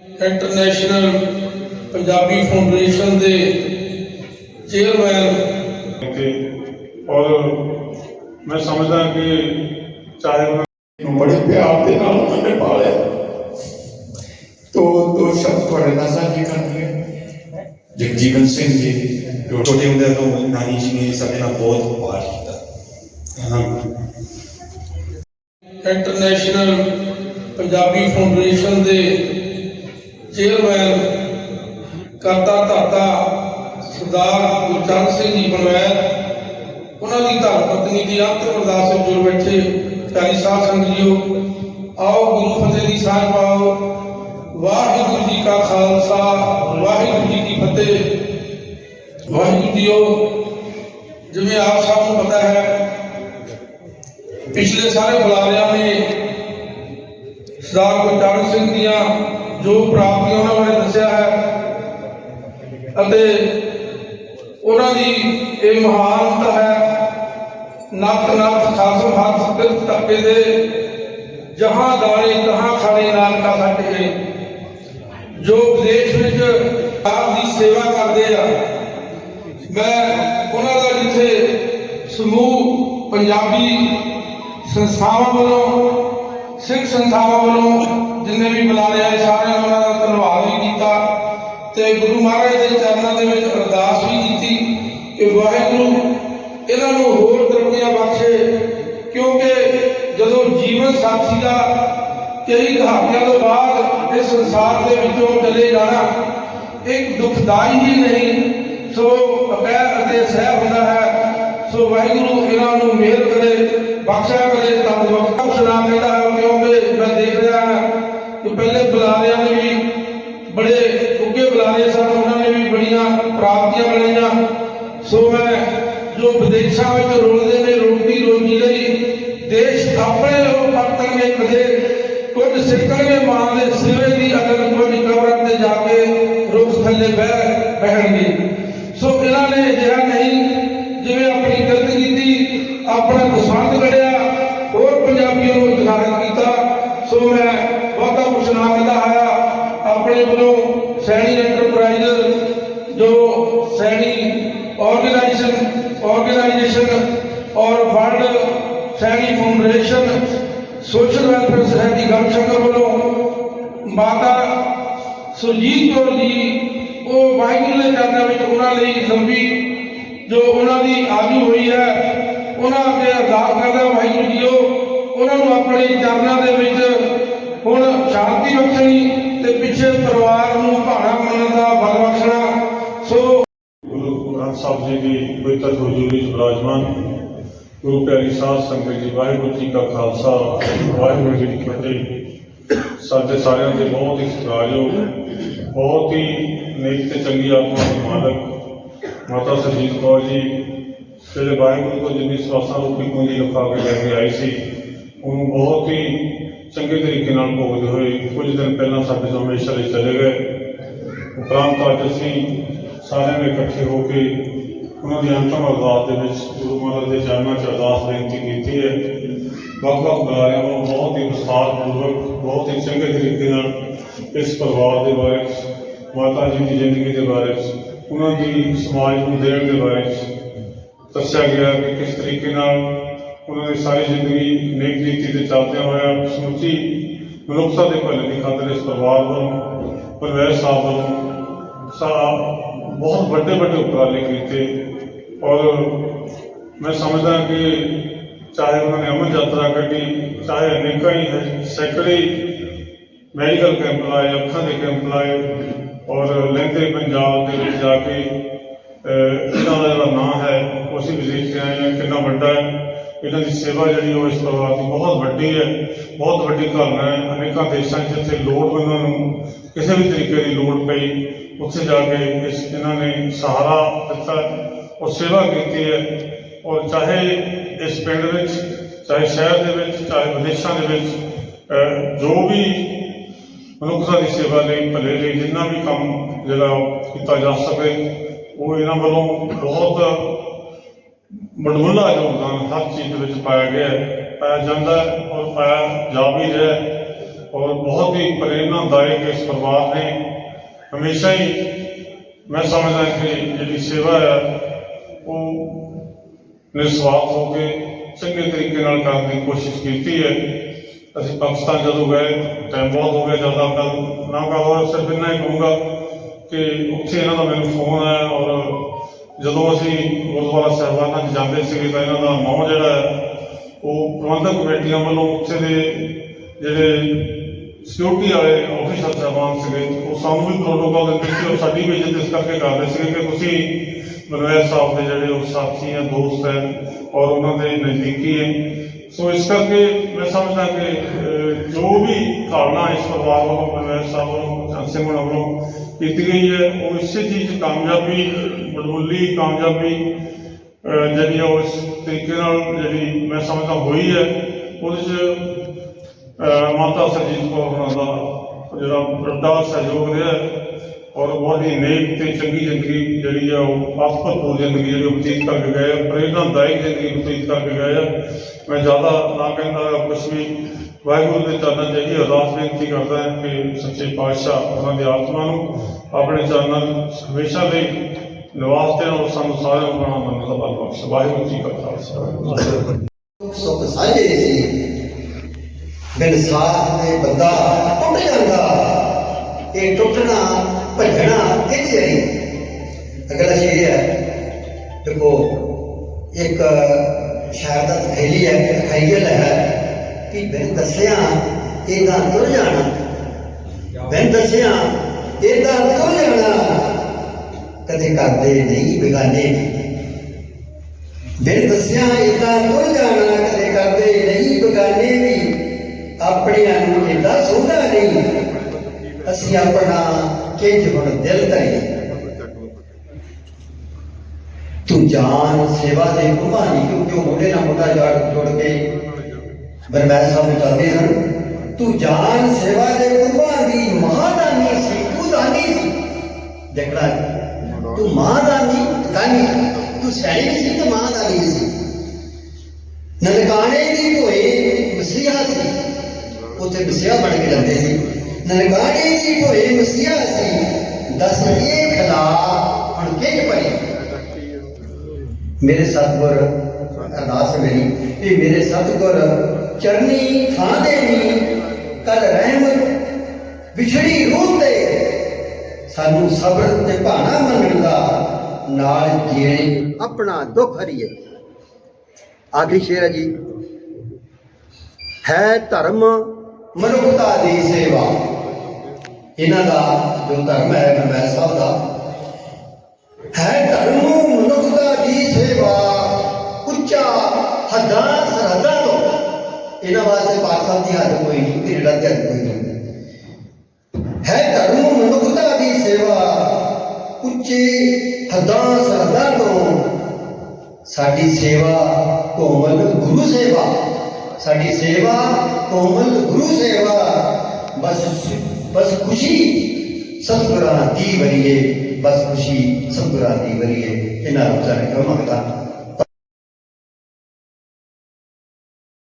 International Punjabi foundation ਦੇ chairman. ਕਿ ਔਰ ਮੈਂ ਸਮਝਦਾ ਕਿ ਚਾਹੇ ਉਹਨਾਂ ਨੂੰ ਬੜੇ ਪਿਆਰ ਦੇ ਨਾਲ ਉਹਨਾਂ ਨੇ ਪਾਲਿਆ। ਤੋ ਦੋ ਸ਼ਬਦ ਤੁਹਾਡੇ ਨਾਲ ਸਾਂਝੇ ਕਰਨਗੇ। ਜਗਜੀਵਨ ਸਿੰਘ ਜੀ ਜੋ ਛੋਟੇ ਹੁੰਦੇ ਤੋਂ ਨਾਨੀ ਜੀ ਨੇ ਸਾਡੇ ਨਾਲ ਬਹੁਤ ਪਿਆਰ ਕੀਤਾ। ਹਾਂ। ਇੰਟਰਨੈਸ਼ਨਲ ਪੰਜਾਬੀ ਫਾਊਂਡੇਸ਼ਨ ਦੇ ਚੇਅਰਮੈਨ ਕਰਤਾ ਧਰਤਾ ਸਰਦਾਰ ਗੁਰਚਰਨ ਸਿੰਘ ਜੀ ਬਨਵੈਤ ਉਹਨਾਂ ਦੀ ਧਰਮ ਪਤਨੀ ਦੀ ਅੰਤਿਮ ਅਰਦਾਸ ਵਿੱਚ ਜੁੜ ਬੈਠੇ ਪਿਆਰੀ ਸਾਧ ਸੰਗਤ ਜੀਓ, ਆਓ ਗੁਰੂ ਫਤਿਹ ਦੀ ਸਾਂਝ ਪਾਓ। ਵਾਹਿਗੁਰੂ ਜੀ ਕਾ ਖਾਲਸਾ, ਵਾਹਿਗੁਰੂ ਜੀ ਕੀ ਫਤਿਹ। ਵਾਹਿਗੁਰੂ ਜੀਓ, ਜਿਵੇਂ ਆਪ ਸਭ ਨੂੰ ਪਤਾ ਹੈ, ਪਿਛਲੇ ਸਾਰੇ ਬੁਲਾਰਿਆਂ ਨੇ ਸਰਦਾਰ ਗੁਰਚਰਨ ਸਿੰਘ ਦੀਆਂ ਜੋ ਪ੍ਰਾਪਤੀਆਂ ਉਹਨਾਂ ਬਾਰੇ ਦੱਸਿਆ ਹੈ। ਅਤੇ ਉਹਨਾਂ ਦੀ ਇਹ ਮਹਾਨਤਾ ਹੈ ਨੱਕ ਨੱਕ ਖਾਸਮ ਹੱਥ ਤਿਲ ਤੱਕੇ ਦੇ, ਜਹਾਂ ਦਾਣੇ ਤਹਾਂ ਖਾਣੇ ਨਾਨਕਾ ਸੱਟ ਕੇ ਜੋ ਵਿਦੇਸ਼ ਵਿੱਚ ਆਪ ਦੀ ਸੇਵਾ ਕਰਦੇ ਆ, ਮੈਂ ਉਹਨਾਂ ਦਾ ਜਿੱਥੇ ਸਮੂਹ ਪੰਜਾਬੀ ਸੰਸਥਾਵਾਂ ਵੱਲੋਂ, ਸਿੱਖ ਸੰਸਥਾਵਾਂ ਵੱਲੋਂ ਜਿੰਨੇ ਵੀ ਬੁਲਾਰੇ ਆਏ ਸਾਰਿਆਂ ਨੂੰ ਉਹਨਾਂ ਦਾ ਧੰਨਵਾਦ ਵੀ ਕੀਤਾ ਤੇ ਗੁਰੂ ਮਹਾਰਾਜ ਦੇ ਚਰਨਾਂ ਦੇ ਵਿੱਚ ਅਰਦਾਸ ਵੀ ਕੀਤੀ ਕਿ ਵਾਹਿਗੁਰੂ ਇਹਨਾਂ ਨੂੰ ਹੋਰ ਤਰੱਕੀਆਂ ਬਖਸ਼ੇ, ਕਿਉਂਕਿ ਜਦੋਂ ਜੀਵਨ ਸਾਥੀ ਦਾ ਕਈ ਦਹਾਕਿਆਂ ਤੋਂ ਬਾਅਦ ਇਸ ਸੰਸਾਰ ਦੇ ਵਿੱਚੋਂ ਚਲੇ ਜਾਣਾ ਇੱਕ ਦੁਖਦਾਈ ਹੀ ਨਹੀਂ, ਸੋ ਅਕੈਰ ਅਤੇ ਸਹਿ ਹੁੰਦਾ ਹੈ, ਸੋ ਵਾਹਿਗੁਰੂ ਇਹਨਾਂ ਨੂੰ ਮਿਹਰ ਕਰੇ, ਬਖਸ਼ਿਆ ਕਰੇ ਤੰਦਰੁਸਤ ਸੁਣਾ ਕਹਿੰਦਾ ਕਿਉਂਕਿ ਮੈਂ ਦੇਖ ਰਿਹਾ ਬੁਲਾਰਿਆਂ ਨੇ ਵੀ ਬੜੇ ਉੱਗੇ ਬੁਲਾਰੇ ਸਨ। ਉਹਨਾਂ ਨੇ ਵੀ ਬੜੀਆਂ ਪ੍ਰਾਪਤੀਆਂ ਬਣਾਈਆਂ ਸੋ ਮੈਂ ਜੋ ਵਿਦੇਸ਼ਾਂ ਵਿੱਚ ਰੁਲਦੇ ਨੇ, ਰੋਟੀ ਰੋਜੀ ਲਈ, ਦੇਸ਼ ਆਪਣੇ ਉਹ ਪਰਤਣਗੇ ਕਦੇ ਕੁਝ ਸਿੱਖਣਗੇ ਮਾਂ ਦੇ ਸਿਵੇ ਦੀ ਅਗਰ ਕੁਝ ਕਬਰਾਂ ਤੇ ਜਾ ਕੇ ਰੁੱਖ ਥੱਲੇ ਬਹਿ ਬਹਿਣਗੇ। ਸੋ ਇਹਨਾਂ ਨੇ ਅਜਿਹਾ ਨਹੀਂ, ਜਿਵੇਂ ਆਪਣੀ ਗਲਤ ਕੀਤੀ, ਆਪਣਾ ਦਸਵੰਦ ਕੜਿਆ ਹੋਰ ਪੰਜਾਬੀਆਂ ਨੂੰ ਉਤਸ਼ਾਹਿਤ ਕੀਤਾ। ਸੋ ਮੈਂ ਬਹੁਤਾ ਕੁਛ ਨਾ ਕਹਿੰਦਾ ਆਇਆ ਆਪਣੇ ਵੱਲੋਂ ਸੈਣੀ ਐਂਟਰਪ੍ਰਾਈਜ਼ ਜੋ ਸੈਣੀ ਆਰਗੇਨਾਈਜੇਸ਼ਨ ਆਰਗੇਨਾਈਜੇਸ਼ਨ ਔਰ world Saini foundation social welfare society Garhshankar ਵੱਲੋਂ ਮਾਤਾ ਸੁਰਜੀਤ ਕੌਰ ਜੀ, ਉਹ ਵਾਹਿਗੁਰੂ ਦੇ ਚਰਨਾਂ ਵਿੱਚ ਉਹਨਾਂ ਲਈ ਲੰਬੀ ਜੋ ਉਹਨਾਂ ਦੀ ਆਜੂ ਹੋਈ ਹੈ, ਉਹਨਾਂ ਅੱਗੇ ਅਰਦਾਸ ਕਰਦਾ ਵਾਹਿਗੁਰੂ ਜੀਓ, ਉਹਨਾਂ ਨੂੰ ਆਪਣੇ ਚਰਨਾਂ ਦੇ ਵਿੱਚ ਹੁਣ ਸ਼ਾਂਤੀ ਬਖਸ਼ਣੀ ਤੇ ਪਿੱਛੇ ਪਰਿਵਾਰ ਨੂੰ ਭਾਣਾ ਮੰਨਣ ਦਾ ਬਲ ਬਖਸ਼ਣਾ। ਸੋ ਗੁਰੂ ਗ੍ਰੰਥ ਸਾਹਿਬ ਜੀ ਦੀ ਪਵਿੱਤਰ ਹਜ਼ੂਰੀ ਵਿੱਚ ਵਿਰਾਜਮਾਨ ਗੁਰੂ ਪਿਆਰੀ ਸਾਧ ਸੰਗਤ ਜੀ, ਵਾਹਿਗੁਰੂ ਜੀ ਕਾ ਖਾਲਸਾ, ਵਾਹਿਗੁਰੂ ਜੀ ਕੀ ਫਤਿਹ। ਸਾਡੇ ਸਾਰਿਆਂ ਦੇ ਬਹੁਤ ਹੀ ਸਤਿਕਾਰਯੋਗ, ਬਹੁਤ ਹੀ ਨੇਕ ਤੇ ਚੰਗੀ ਆਤਮਾ ਦੇ ਮਾਲਕ ਮਾਤਾ ਸਰਜੀਤ ਕੌਰ ਜੀ, ਜਿਹੜੇ ਵਾਹਿਗੁਰੂ ਤੋਂ ਜਿੰਨੀ ਸਵਾਸਾਂ ਰੂਪੀ ਪੂੰਜੀ ਲਿਖਾ ਕੇ ਲੈ ਕੇ ਆਈ ਸੀ, ਉਹਨੂੰ ਬਹੁਤ ਹੀ ਚੰਗੇ ਤਰੀਕੇ ਨਾਲ ਭੋਗਦੇ ਹੋਏ। ਕੁਝ ਦਿਨ ਪਹਿਲਾਂ ਸਾਡੇ ਤੋਂ ਹਮੇਸ਼ਾ ਲਈ ਚਲੇ ਗਏ। ਉਪਰੰਤ ਅੱਜ ਅਸੀਂ ਸਾਰਿਆਂ ਨੇ ਇਕੱਠੇ ਹੋ ਕੇ ਉਹਨਾਂ ਦੀ ਅੰਤਮ ਅਰਦਾਸ ਦੇ ਵਿੱਚ ਗੁਰੂ ਮਹਾਰਾਜ ਦੇ ਚਰਨਾਂ 'ਚ ਅਰਦਾਸ ਬੇਨਤੀ ਕੀਤੀ ਹੈ। ਵੱਖ ਵੱਖ ਬੁਲਾਰਿਆਂ ਨੂੰ ਬਹੁਤ ਹੀ ਵਿਸਥਾਰ ਪੂਰਵਕ ਬਹੁਤ ਹੀ ਚੰਗੇ ਤਰੀਕੇ ਨਾਲ ਇਸ ਪਰਿਵਾਰ ਦੇ ਬਾਰੇ 'ਚ, ਮਾਤਾ ਜੀ ਦੀ ਜ਼ਿੰਦਗੀ ਦੇ ਬਾਰੇ 'ਚ, ਉਹਨਾਂ ਦੀ ਸਮਾਜ ਨੂੰ ਦੇਣ ਦੇ ਬਾਰੇ 'ਚ ਦੱਸਿਆ ਗਿਆ ਕਿ ਕਿਸ ਤਰੀਕੇ ਨਾਲ ਉਹਨਾਂ ਦੀ ਸਾਰੀ ਜ਼ਿੰਦਗੀ ਨੇਕ ਨੀਤੀ ਤੇ ਚੱਲਦਿਆਂ ਹੋਇਆ ਸਮੁੱਚੀ ਮਨੁੱਖਤਾ ਦੇ ਭਲੇ ਦੀ ਖਾਤਰ ਇਸ ਪਰਿਵਾਰ ਵੱਲੋਂ ਪਰਵੇਸ਼ ਸਾਹਿਬ ਵੱਲੋਂ ਸਾ ਬਹੁਤ ਵੱਡੇ ਵੱਡੇ ਉਪਰਾਲੇ ਕੀਤੇ। ਔਰ ਮੈਂ ਸਮਝਦਾ ਕਿ ਚਾਹੇ ਉਹਨਾਂ ਨੇ ਅਮਨ ਯਾਤਰਾ ਕੱਢੀ ਚਾਹੇ ਅਨੇਕਾਂ ਹੀ ਹੈ ਸੈਕੜੇ ਮੈਡੀਕਲ ਕੈਂਪ ਲਾਏ ਅੱਖਾਂ ਦੇ ਕੈਂਪ ਲਾਏ ਔਰ ਲਹਿੰਦੇ ਪੰਜਾਬ ਦੇ ਵਿੱਚ ਜਾ ਕੇ ਅਹ, ਇਹਨਾਂ ਦਾ ਜਿਹੜਾ ਨਾਂ ਹੈ ਉਹ ਅਸੀਂ ਵੀ ਦੇਖ ਕੇ ਆਏ ਹਾਂ ਕਿੰਨਾ ਵੱਡਾ ਹੈ। ਇਹਨਾਂ ਦੀ ਸੇਵਾ ਜਿਹੜੀ ਉਹ ਇਸ ਪਰਿਵਾਰ ਦੀ ਬਹੁਤ ਵੱਡੀ ਹੈ, ਬਹੁਤ ਵੱਡੀ ਘਟਨਾ ਹੈ। ਅਨੇਕਾਂ ਦੇਸ਼ਾਂ 'ਚ ਜਿੱਥੇ ਲੋੜਵੰਦਾਂ ਨੂੰ, ਕਿਸੇ ਵੀ ਤਰੀਕੇ ਦੀ ਲੋੜ ਪਈ। ਉੱਥੇ ਜਾ ਕੇ ਇਸ ਇਹਨਾਂ ਨੇ ਸਹਾਰਾ ਦਿੱਤਾ ਔਰ ਸੇਵਾ ਕੀਤੀ ਹੈ। ਔਰ ਚਾਹੇ ਇਸ ਪਿੰਡ ਵਿੱਚ, ਚਾਹੇ ਸ਼ਹਿਰ ਦੇ ਵਿੱਚ, ਚਾਹੇ ਵਿਦੇਸ਼ਾਂ ਦੇ ਵਿੱਚ ਜੋ ਵੀ ਮਨੁੱਖਤਾ ਦੀ ਸੇਵਾ ਲਈ, ਭਲੇ ਲਈ ਜਿੰਨਾ ਵੀ ਕੰਮ ਜਿਹੜਾ ਕੀਤਾ ਜਾ ਸਕੇ, ਉਹ ਇਹਨਾਂ ਵੱਲੋਂ ਬਹੁਤ ਮਨਮੁੱਲਾ ਯੋਗਦਾਨ ਹਰ ਚੀਜ਼ ਦੇ ਵਿੱਚ ਪਾਇਆ ਗਿਆ ਹੈ। ਪਾਇਆ ਜਾਂਦਾ ਹੈ ਔਰ ਪਾਇਆ ਜਾ ਵੀ ਰਿਹਾ ਹੈ। ਔਰ ਬਹੁਤ ਹੀ ਪ੍ਰੇਰਨਾਦਾਇਕ ਇਸ ਪਰਿਵਾਰ ਨੇ ਹਮੇਸ਼ਾ ਹੀ ਮੈਂ ਸਮਝਦਾ ਕਿ ਜਿਹੜੀ ਸੇਵਾ ਹੈ, ਉਹ ਨਿਸਵਾਰਥ ਹੋ ਕੇ ਚੰਗੇ ਤਰੀਕੇ ਨਾਲ ਕਰਨ ਦੀ ਕੋਸ਼ਿਸ਼ ਕੀਤੀ ਹੈ। ਅਸੀਂ ਪਾਕਿਸਤਾਨ ਜਦੋਂ ਗਏ ਟਾਈਮ ਬਹੁਤ ਹੋ ਗਿਆ ਜ਼ਿਆਦਾ ਗੱਲ ਨਾ ਕਹਾਂ ਸਿਰਫ ਇੰਨਾ ਹੀ ਕਹੂੰਗਾ ਕਿ ਉੱਥੇ ਇਹਨਾਂ ਦਾ ਮੈਨੂੰ ਫੋਨ ਆਇਆ ਔਰ ਜਦੋਂ ਅਸੀਂ ਗੁਰਦੁਆਰਾ ਸਾਹਿਬਾਨਾਂ 'ਚ ਜਾਂਦੇ ਸੀਗੇ ਤਾਂ ਇਹਨਾਂ ਦਾ ਨਾਂ ਜਿਹੜਾ ਹੈ, ਉਹ ਪ੍ਰਬੰਧਕ ਕਮੇਟੀਆਂ ਵੱਲੋਂ ਉੱਥੇ ਦੇ ਜਿਹੜੇ ਸਿਕਿਉਰਿਟੀ ਵਾਲੇ ਆਫੀਸਰ ਸਾਹਿਬਾਨ ਸੀਗੇ, ਉਹ ਸਾਨੂੰ ਵੀ ਪ੍ਰੋਟੋਕਾਲ ਦੇ ਸੀ ਔਰ ਸਾਡੀ ਵੀ ਇੱਜ਼ਤ ਇਸ ਕਰਕੇ ਕਰਦੇ ਸੀਗੇ ਕਿ ਤੁਸੀਂ ਮਨਵੈਰ ਸਾਹਿਬ ਦੇ ਜਿਹੜੇ ਉਹ ਸਾਥੀ ਹੈ, ਦੋਸਤ ਹੈ, ਔਰ ਉਹਨਾਂ ਦੇ ਨਜ਼ਦੀਕੀ ਹੈ। ਸੋ ਇਸ ਕਰਕੇ ਮੈਂ ਸਮਝਦਾ ਕਿ ਜੋ ਵੀ ਧਾਰਨਾ ਇਸ ਪਰਿਵਾਰ ਵੱਲੋਂ ਮਨਵੈਰ ਸਾਹਿਬ ਵੱਲੋਂ ਚੰਦ ਸਿੰਘ ਹੋਣਾ ਵੱਲੋਂ ਕੀਤੀ ਗਈ ਹੈ, ਉਹ ਇਸੇ ਚੀਜ਼ 'ਚ ਕਾਮਯਾਬੀ ਬੜਮੁੱਲੀ ਕਾਮਯਾਬੀ ਜਿਹੜੀ ਆ ਉਹ ਇਸ ਤਰੀਕੇ ਨਾਲ ਜਿਹੜੀ ਮੈਂ ਸਮਝਦਾ ਹੋਈ ਹੈ, ਉਹਦੇ 'ਚ ਮਾਤਾ ਸਰਜੀਤ ਕੌਰ ਹੋਣਾ ਦਾ ਜਿਹੜਾ ਵੱਡਾ ਸਹਿਯੋਗ ਰਿਹਾ ਔਰ ਬਹੁਤ ਹੀ ਨੇਕ ਤੇ ਚੰਗੀ ਜ਼ਿੰਦਗੀ ਜਿਹੜੀ ਆ ਉਹ ਆਫਤਪੂਰ ਜ਼ਿੰਦਗੀ ਜਿਹੜੀ ਉਹ ਬਤੀਤ ਕਰਕੇ ਗਏ ਆ ਪ੍ਰੇਰਨਾਦਾਇਕ ਜ਼ਿੰਦਗੀ ਬਤੀਤ ਕਰਕੇ ਗਏ ਆ। ਮੈਂ ਜ਼ਿਆਦਾ ਨਾ ਕਹਿੰਦਾ ਕੁਝ ਵੀ। ਵਾਹਿਗੁਰੂ ਦੇ ਚਰਨਾਂ 'ਚ ਇਹੀ ਅਰਦਾਸ ਬੇਨਤੀ ਕਰਦਾ ਹਾਂ ਕਿ ਸੱਚੇ ਪਾਤਸ਼ਾਹ ਉਹਨਾਂ ਦੀ ਆਤਮਾ ਨੂੰ ਆਪਣੇ ਚਰਨਾਂ 'ਚ ਹਮੇਸ਼ਾ ਲਈ ਨਿਵਾਸ ਦੇਣ ਔਰ ਸਾਨੂੰ ਸਾਰਿਆਂ ਨੂੰ ਬਣਾ ਮੰਨਣ ਦਾ ਬਲ ਬਖਸ਼। ਵਾਹਿਗੁਰੂ ਜੀ ਕਾ ਖਾਲਸਾ। ਸੁਖ ਸਾਂਝੇ ਸੀ ਬਿਨ ਸਾਥ ਦੇ ਬੰਦਾ ਟੁੱਟ ਜਾਂਦਾ। ਇਹ ਟੁੱਟਣਾ, ਭੱਜਣਾ ਇਹ ਜਿਹੜੀ ਅਗਲਾ ਸ਼ੇਰ ਹੈ, ਦੇਖੋ, ਇੱਕ ਸ਼ਾਇਰ ਦਾ ਤਖੈਲੀ ਹੈ ਤਖੈਲ ਹੈ ਕਿ ਬਿਨ ਦੱਸਿਆ ਇਹਦਾ ਤੁਰ ਜਾਣਾ। ਬਿਨ ਦੱਸਿਆ ਇਹਦਾ ਤੁਰ ਜਾਣਾ। ਕਦੇ ਕਰਦੇ ਨਹੀਂ ਬਿਗਾਨੇ। ਬਿਨ ਦੱਸਿਆ ਇਦਾਂ ਤੁਰ ਜਾਣਾ, ਕਦੇ ਕਰਦੇ ਨਹੀਂ ਬਗਾਨੇ। ਵੀ ਆਪਣਿਆਂ ਨੂੰ ਇਦਾਂ ਸੋਹਣਾ ਨਹੀਂ। ਅਸੀਂ ਆਪਣਾ ਕਿੰਜ ਹੁਣ ਦਿਲ ਧਰੀ। ਤੂੰ ਜਾਨ ਸੇਵਾ ਦੇ ਕੁਮਾਨੀ ਕਿਉਂਕਿ ਉਹ ਮੁੰਡੇ ਨਾਲ ਮੁੰਡਾ ਜੋੜ ਕੇ? ਬਰਮੈਲ ਸਾਹਿਬ ਨੂੰ ਕਰਦੇ ਹਨ, ਤੂੰ ਜਾਨ ਸੇਵਾ ਦੇ ਕੁਮਾਨੀ ਮਹਾਦਾਨੀ ਸੀ, ਤੂੰ ਦਾਨੀ ਸੀ। ਦੇਖਣਾ, ਤੂੰ ਮਹਾਦਾਨੀ, ਦਾਨੀ ਤੂੰ ਸਿਆਣੀ ਸੀ ਤੇ ਮਹਾਦਾਨੀ ਸੀ। ਨਨਕਾਣੇ ਦੀ ਢੋਏ ਮਸੀਹਾ ਸੀ। ਉੱਥੇ ਮਸੀਹਾ ਬਣ ਕੇ ਰਹਿੰਦੇ ਸੀ। ਨਨਕਾਣੇ ਦੀ ਢੋਏ ਮਸੀਹਾ ਸੀ, ਦਸ ਇਹ ਖਲਾ ਹੁਣ ਕਿੰਜ ਪਈ ਮੇਰੇ ਸਤਿਗੁਰ, ਅਰਦਾਸ ਮੇਰੀ, ਇਹ ਮੇਰੇ ਸਤਿਗੁਰ ਚਰਨੀ ਥਾਂ ਦੇ ਨੀ ਕਰ ਰਹਿਮਤ ਵਿਛੜੀ ਰੂਹ ਤੇ ਸਾਨੂੰ ਸਬਰ ਤੇ ਭਾਣਾ ਮੰਨਣ ਦਾ ਨਾਲ ਜਿਹੜੇ ਆਪਣਾ ਦੁੱਖ ਹਰੀਏ। ਆਖਰੀ ਸ਼ੇਰ ਹੈ ਜੀ, ਹੈ ਧਰਮ ਮਨੁੱਖਤਾ ਦੀ ਸੇਵਾ। ਇਹਨਾਂ ਦਾ ਜੋ ਧਰਮ ਹੈ ਨਰਮੈਲ ਸਾਹਿਬ ਦਾ, ਹੈ ਧਰਮ ਮਨੁੱਖਤਾ ਦੀ ਸੇਵਾ। ਉੱਚਾ ਹੱਦਾਂ, ਸਰਹੱਦਾਂ ਤੋਂ। ਇਹਨਾਂ ਵਾਸਤੇ ਪਾਕ ਸਾਹਿਬ ਦੀ ਹੱਦ ਕੋਈ ਨਹੀਂ ਕਿ ਜਿਹੜਾ ਧਰਮ ਕੋਈ ਨਹੀਂ। ਹੈ ਧਰਮ ਮਨੁੱਖਤਾ ਦੀ ਸੇਵਾ। ਉੱਚੇ ਹੱਦਾਂ, ਸਰਹੱਦਾਂ ਤੋਂ ਸਾਡੀ ਸੇਵਾ ਕੋਮਲ ਗੁਰੂ ਸੇਵਾ ਸਾਡੀ ਸੇਵਾ, ਕੋਮਲ ਗੁਰੂ ਸੇਵਾ। ਬਸ ਬਸ ਖੁਸ਼ੀ ਸਤਿਗੁਰਾਂ ਦੀ ਵਰੀਏ, ਬਸ ਖੁਸ਼ੀ ਸਤਿਗੁਰਾਂ ਦੀ ਵਰੀਏ, ਇਹਨਾਂ ਨੂੰ ਜਾਣ ਕੇ ਮੰਗਦਾ